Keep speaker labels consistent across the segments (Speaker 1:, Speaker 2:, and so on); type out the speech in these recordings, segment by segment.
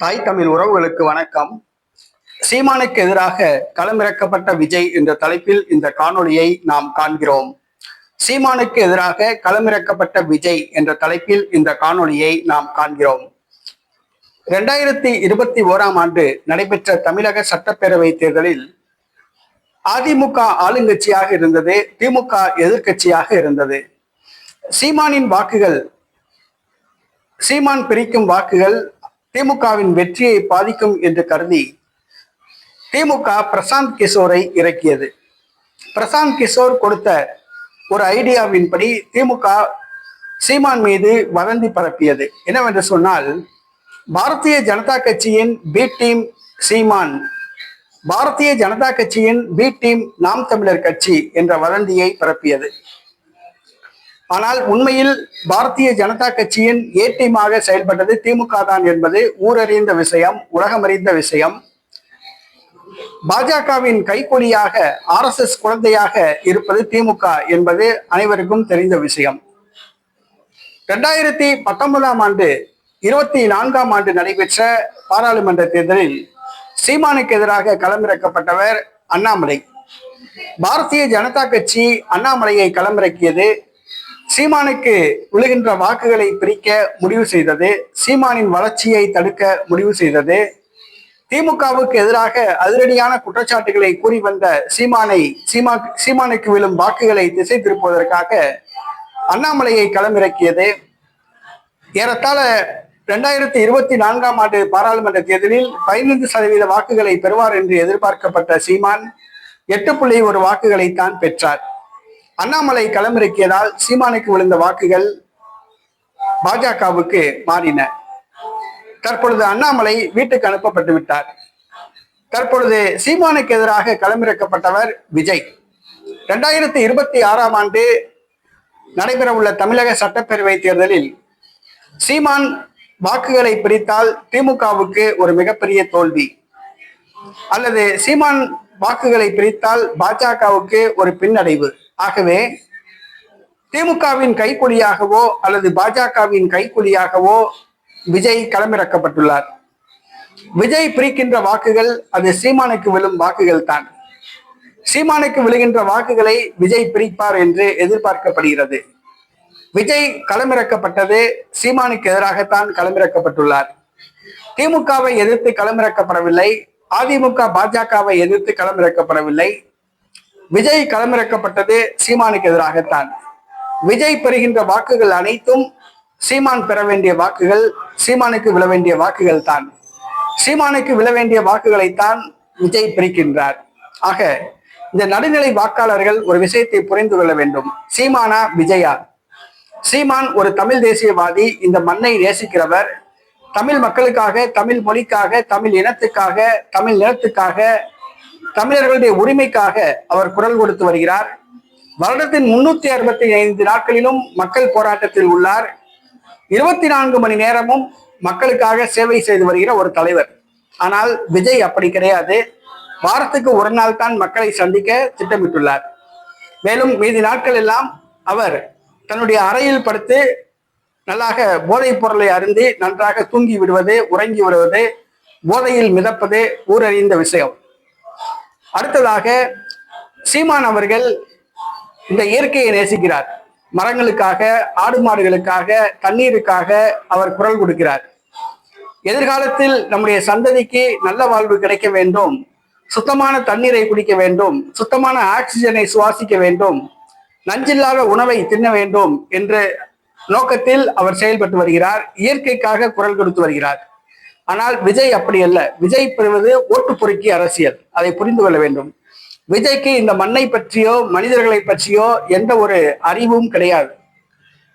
Speaker 1: தாய் தமிழ் உறவுகளுக்கு வணக்கம். சீமானுக்கு எதிராக களமிறக்கப்பட்ட விஜய் என்ற தலைப்பில் இந்த காணொளியை நாம் காண்கிறோம். சீமானுக்கு எதிராக களமிறக்கப்பட்ட விஜய் என்ற தலைப்பில் இந்த காணொளியை நாம் காண்கிறோம். இரண்டாயிரத்தி இருபத்தி ஓராம் ஆண்டு நடைபெற்ற தமிழக சட்டப்பேரவை தேர்தலில் அதிமுக ஆளுங்கட்சியாக இருந்தது திமுக எதிர்க்கட்சியாக இருந்தது. சீமானின் வாக்குகள் சீமான் பிரிக்கும் வாக்குகள் திமுகவின் வெற்றியை பாதிக்கும் என்று கருதி திமுக பிரசாந்த் கிஷோரை இறக்கியது. பிரசாந்த் கிஷோர் கொடுத்த ஒரு ஐடியாவின்படி திமுக சீமான் மீது வதந்தி பரப்பியது. என்னவென்று சொன்னால் பாரதிய ஜனதா கட்சியின் பி டீம் சீமான் பாரதிய ஜனதா கட்சியின் பி டீம் நாம் தமிழர் கட்சி என்ற வதந்தியை பரப்பியது. ஆனால் உண்மையில் பாரதிய ஜனதா கட்சியின் ஏட்டிமாக செயல்பட்டது திமுக தான் என்பது ஊரறிந்த விஷயம் உலகமறிந்த விஷயம். பாஜகவின் கைக்கொலியாக ஆர் எஸ் எஸ் குழந்தையாக இருப்பது திமுக என்பது அனைவருக்கும் தெரிந்த விஷயம். இரண்டாயிரத்தி பத்தொன்பதாம் ஆண்டு இருபத்தி நான்காம் ஆண்டு நடைபெற்ற பாராளுமன்ற தேர்தலில் சீமானுக்கு எதிராக களமிறக்கப்பட்டவர் அண்ணாமலை. பாரதிய ஜனதா கட்சி அண்ணாமலையை களமிறக்கியது சீமானுக்கு விழுகின்ற வாக்குகளை பிரிக்க முடிவு செய்தது சீமானின் வளர்ச்சியை தடுக்க முடிவு செய்தது. திமுகவுக்கு எதிராக அதிரடியான குற்றச்சாட்டுகளை கூறி வந்த சீமானை சீமா சீமானுக்கு விழும் வாக்குகளை திசை திருப்புவதற்காக அண்ணாமலையை களமிறக்கியது. ஏறத்தாழ இரண்டாயிரத்தி இருபத்தி நான்காம் ஆண்டு பாராளுமன்ற தேர்தலில் பதினைந்து சதவீத வாக்குகளை பெறுவார் என்று எதிர்பார்க்கப்பட்ட சீமான் எட்டு புள்ளி ஒரு வாக்குகளை தான் பெற்றார். அண்ணாமலை களமிறக்கியதால் சீமானுக்கு விழுந்த வாக்குகள் பாஜகவுக்கு மாறின. தற்பொழுது அண்ணாமலை வீட்டுக்கு அனுப்பப்பட்டு விட்டார். தற்பொழுது சீமானுக்கு எதிராக களமிறக்கப்பட்டவர் விஜய். இரண்டாயிரத்தி இருபத்தி ஆறாம் ஆண்டு நடைபெறவுள்ள தமிழக சட்டப்பேரவை தேர்தலில் சீமான் வாக்குகளை பிரித்தால் திமுகவுக்கு ஒரு மிகப்பெரிய தோல்வி. அல்லது சீமான் வாக்குகளை பிரித்தால் பாஜகவுக்கு ஒரு பின்னடைவு. ஆகவே திமுகவின் கைக்குலியாகவோ அல்லது பாஜகவின் கைக்குலியாகவோ விஜய் களமிறக்கப்பட்டுள்ளார். விஜய் பிரிக்கின்ற வாக்குகள் அது சீமானுக்கு விழும் வாக்குகள் தான். சீமானுக்கு விழுகின்ற வாக்குகளை விஜய் பிரிப்பார் என்று எதிர்பார்க்கப்படுகிறது. விஜய் களமிறக்கப்பட்டது சீமானுக்கு எதிராகத்தான் களமிறக்கப்பட்டுள்ளார். திமுகவை எதிர்த்து களமிறக்கப்படவில்லை அதிமுக பாஜகவை எதிர்த்து களமிறக்கப்படவில்லை விஜய் களமிறக்கப்பட்டது சீமானுக்கு எதிராகத்தான். விஜய் பெறுகின்ற வாக்குகள் அனைத்தும் சீமான் பெற வேண்டிய வாக்குகள் சீமானுக்கு விழ வேண்டிய வாக்குகள் தான். சீமானுக்கு விழ வேண்டிய வாக்குகளைத்தான் விஜய் பிரிக்கின்றார். ஆக இந்த நடுநிலை வாக்காளர்கள் ஒரு விஷயத்தை புரிந்து கொள்ள வேண்டும். சீமானா விஜயா? சீமான் ஒரு தமிழ் தேசியவாதி இந்த மண்ணை நேசிக்கிறவர். தமிழ் மக்களுக்காக தமிழ் மொழிக்காக தமிழ் இனத்துக்காக தமிழ் நிலத்துக்காக தமிழர்களுடைய உரிமைக்காக அவர் குரல் கொடுத்து வருகிறார். வருடத்தின் முன்னூத்தி அறுபத்தி ஐந்து நாட்களிலும் மக்கள் போராட்டத்தில் உள்ளார். இருபத்தி நான்கு மணி நேரமும் மக்களுக்காக சேவை செய்து வருகிற ஒரு தலைவர். ஆனால் விஜய் அப்படி கிடையாது. வாரத்துக்கு ஒரு நாள் தான் மக்களை சந்திக்க திட்டமிட்டுள்ளார். மேலும் மீதி நாட்கள் எல்லாம் அவர் தன்னுடைய அறையில் படுத்து நல்லாக போதைப் பொருளை அருந்தி நன்றாக தூங்கி விடுவது உறங்கி விடுவது போதையில் மிதப்பது ஊரறிந்த விஷயம். அடுத்ததாக சீமான் அவர்கள் இந்த இயற்கையை நேசிக்கிறார். மரங்களுக்காக ஆடு மாடுகளுக்காக தண்ணீருக்காக அவர் குரல் கொடுக்கிறார். எதிர்காலத்தில் நம்முடைய சந்ததிக்கு நல்ல வாழ்வு கிடைக்க வேண்டும். சுத்தமான தண்ணீரை குடிக்க வேண்டும். சுத்தமான ஆக்சிஜனை சுவாசிக்க வேண்டும். நஞ்சில்லாத உணவை தின்ன வேண்டும் என்ற நோக்கத்தில் அவர் செயல்பட்டு வருகிறார். இயற்கைக்காக குரல் கொடுத்து வருகிறார். ஆனால் விஜய் அப்படி அல்ல. விஜய் பெறுவது ஓட்டு பொறுக்கி அரசியல். அதை புரிந்து கொள்ள வேண்டும். விஜய்க்கு இந்த மண்ணை பற்றியோ மனிதர்களை பற்றியோ எந்த ஒரு அறிவும் கிடையாது.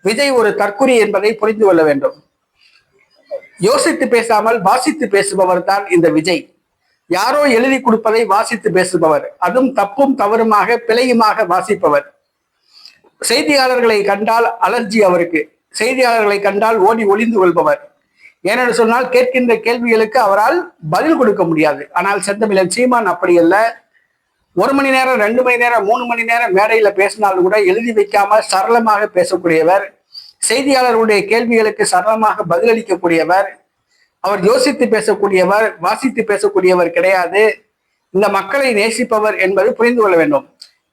Speaker 1: விஜய் ஒரு தற்குறி என்பதை புரிந்து கொள்ள வேண்டும். யோசித்து பேசாமல் வாசித்து பேசுபவர் தான் இந்த விஜய். யாரோ எழுதி கொடுப்பதை வாசித்து பேசுபவர். அதுவும் தப்பும் தவறுமாக பிழையுமாக வாசிப்பவர். செய்தியாளர்களை கண்டால் அலர்ஜி அவருக்கு. செய்தியாளர்களை கண்டால் ஓடி ஒளிந்து கொள்பவர். ஏனென்று சொன்னால் கேட்கின்ற கேள்விகளுக்கு அவரால் பதில் கொடுக்க முடியாது. ஆனால் செந்தமிழன் சீமான் அப்படி இல்லை ஒரு மணி நேரம் ரெண்டு மணி நேரம் மூணு மணி நேரம் மேடையில பேசினாலும் கூட எழுதி வைக்காம சரளமாக பேசக்கூடியவர் செய்தியாளர்களுடைய கேள்விகளுக்கு சரளமாக பதிலளிக்கக்கூடியவர் அவர் யோசித்து பேசக்கூடியவர் வாசித்து பேசக்கூடியவர் கிடையாது. இந்த மக்களை நேசிப்பவர் என்பது புரிந்து கொள்ள வேண்டும்.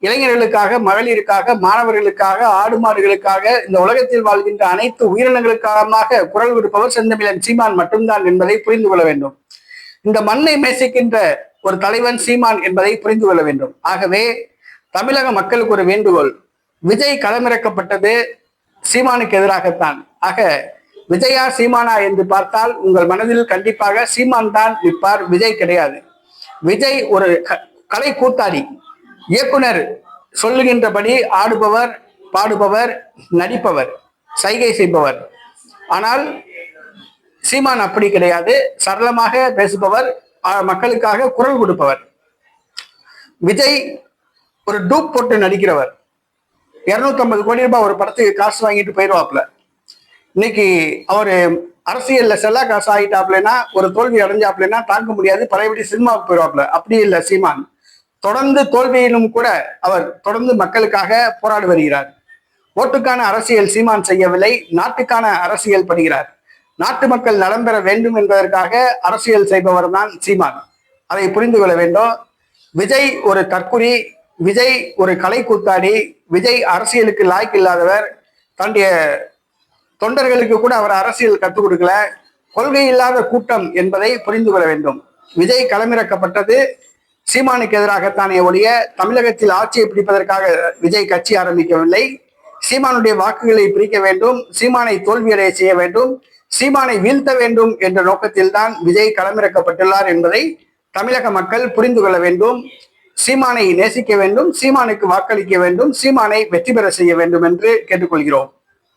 Speaker 1: இளைஞர்களுக்காக மகளிருக்காக மாணவர்களுக்காக ஆடு மாடுகளுக்காக இந்த உலகத்தில் வாழ்கின்ற அனைத்து உயிரினங்களுக்காக குரல் கொடுப்பவர் செந்தமிழன் சீமான் மட்டும்தான் என்பதை புரிந்து கொள்ள வேண்டும். இந்த மண்ணை நேசிக்கின்ற ஒரு தலைவன் சீமான் என்பதை புரிந்து கொள்ள வேண்டும். ஆகவே தமிழக மக்களுக்கு ஒரு வேண்டுகோள். விஜய் களமிறக்கப்பட்டது சீமானுக்கு எதிராகத்தான். ஆக விஜயா சீமானா என்று பார்த்தால் உங்கள் மனதில் கண்டிப்பாக சீமான் தான் நிற்பார் விஜய் கிடையாது. விஜய் ஒரு க- கலை கூத்தாடி இயக்குனர் சொல்லுகின்றபடி ஆடுபவர் பாடுபவர் நடிப்பவர் சைகை செய்பவர். ஆனால் சீமான் அப்படி கிடையாது. சரளமாக பேசுபவர் மக்களுக்காக குரல் கொடுப்பவர். விஜய் ஒரு டூப் போட்டு நடிக்கிறவர். 250 கோடி ரூபாய் ஒரு படத்துக்கு காசு வாங்கிட்டு போயிடுவாப்ல இன்னைக்கு அவர் அரசியல்ல செல்லா காசு ஆகிட்டாப்லன்னா ஒரு தோல்வி அடைஞ்சாப்லன்னா தாங்க முடியாது. பழையபடி சினிமாவுக்கு போயிடுவாப்ல அப்படி இல்லை சீமான். தொடர்ந்து தோல்வியிலும் கூட அவர் தொடர்ந்து மக்களுக்காக போராடி வருகிறார். ஓட்டுக்கான அரசியல் சீமான் செய்யவில்லை நாட்டுக்கான அரசியல் படுகிறார். நாட்டு மக்கள் நலம் பெற வேண்டும் என்பதற்காக அரசியல் செய்பவர் தான் சீமான். அதை புரிந்து கொள்ள வேண்டும். விஜய் ஒரு தற்குறி விஜய் ஒரு கலை கூத்தாடி விஜய் அரசியலுக்கு லாய்க்கு இல்லாதவர். தன்னுடைய தொண்டர்களுக்கு கூட அவர் அரசியல் கற்றுக் கொடுக்கல. கொள்கை இல்லாத கூட்டம் என்பதை புரிந்து கொள்ள வேண்டும். விஜய் களமிறக்கப்பட்டது. சீமானுக்கு எதிராகத்தானே ஒழிய தமிழகத்தில் ஆட்சியை பிடிப்பதற்காக விஜய் கட்சி ஆரம்பிக்கவில்லை. சீமானுடைய வாக்குகளை பிரிக்க வேண்டும் சீமானை தோல்வியடைய செய்ய வேண்டும் சீமானை வீழ்த்த வேண்டும் என்ற நோக்கத்தில் தான் விஜய் களமிறக்கப்பட்டுள்ளார் என்பதை தமிழக மக்கள் புரிந்து கொள்ள வேண்டும். சீமானை நேசிக்க வேண்டும் சீமானுக்கு வாக்களிக்க வேண்டும் சீமானை வெற்றி பெற செய்ய வேண்டும் என்று கேட்டுக்கொள்கிறோம்.